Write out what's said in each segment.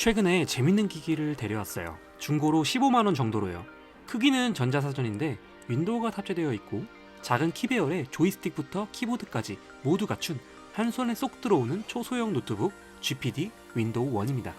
최근에 재밌는 기기를 데려왔어요. 중고로 15만원 정도로요. 크기는 전자사전인데 윈도우가 탑재되어 있고 작은 키배열에 조이스틱부터 키보드까지 모두 갖춘 한 손에 쏙 들어오는 초소형 노트북 GPD 윈도우 1입니다.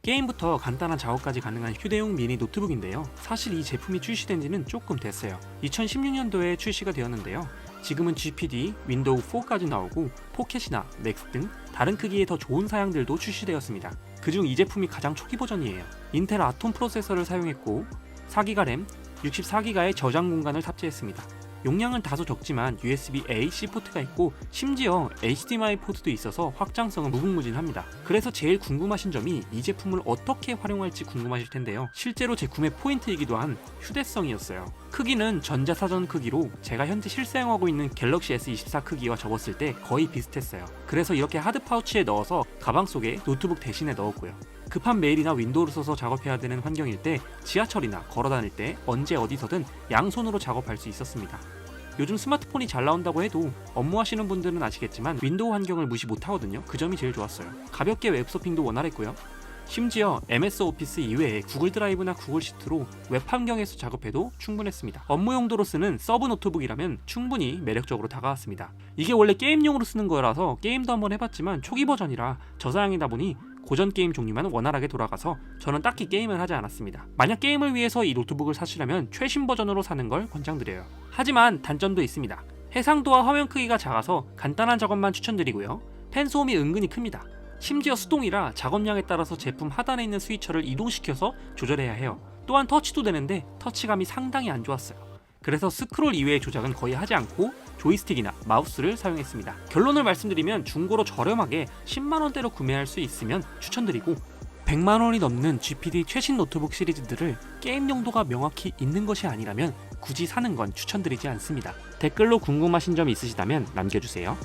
게임부터 간단한 작업까지 가능한 휴대용 미니 노트북인데요. 사실 이 제품이 출시된 지는 조금 됐어요. 2016년도에 출시가 되었는데요. 지금은 GPD, 윈도우 4까지 나오고 포켓이나 맥스 등 다른 크기의 더 좋은 사양들도 출시되었습니다. 그중 이 제품이 가장 초기 버전이에요. 인텔 아톰 프로세서를 사용했고 4기가 램, 64기가의 저장 공간을 탑재했습니다. 용량은 다소 적지만 USB-A C 포트가 있고 심지어 HDMI 포트도 있어서 확장성은 무궁무진합니다. 그래서 제일 궁금하신 점이 이 제품을 어떻게 활용할지 궁금하실 텐데요. 실제로 제 구매 포인트이기도 한 휴대성이었어요. 크기는 전자사전 크기로 제가 현재 실사용하고 있는 갤럭시 S24 크기와 접었을 때 거의 비슷했어요. 그래서 이렇게 하드 파우치에 넣어서 가방 속에 노트북 대신에 넣었고요. 급한 메일이나 윈도우를 써서 작업해야 되는 환경일 때 지하철이나 걸어 다닐 때 언제 어디서든 양손으로 작업할 수 있었습니다. 요즘 스마트폰이 잘 나온다고 해도 업무하시는 분들은 아시겠지만 윈도우 환경을 무시 못하거든요. 그 점이 제일 좋았어요. 가볍게 웹서핑도 원활했고요. 심지어 MS 오피스 이외에 구글 드라이브나 구글 시트로 웹 환경에서 작업해도 충분했습니다. 업무 용도로 쓰는 서브 노트북이라면 충분히 매력적으로 다가왔습니다. 이게 원래 게임용으로 쓰는 거라서 게임도 한번 해봤지만 초기 버전이라 저사양이다 보니 고전 게임 종류만 원활하게 돌아가서 저는 딱히 게임을 하지 않았습니다. 만약 게임을 위해서 이 노트북을 사시려면 최신 버전으로 사는 걸 권장드려요. 하지만 단점도 있습니다. 해상도와 화면 크기가 작아서 간단한 작업만 추천드리고요. 펜 소음이 은근히 큽니다. 심지어 수동이라 작업량에 따라서 제품 하단에 있는 스위처를 이동시켜서 조절해야 해요. 또한 터치도 되는데 터치감이 상당히 안 좋았어요. 그래서 스크롤 이외의 조작은 거의 하지 않고 조이스틱이나 마우스를 사용했습니다. 결론을 말씀드리면 중고로 저렴하게 10만원대로 구매할 수 있으면 추천드리고 100만원이 넘는 GPD 최신 노트북 시리즈들을 게임 용도가 명확히 있는 것이 아니라면 굳이 사는 건 추천드리지 않습니다. 댓글로 궁금하신 점 있으시다면 남겨주세요.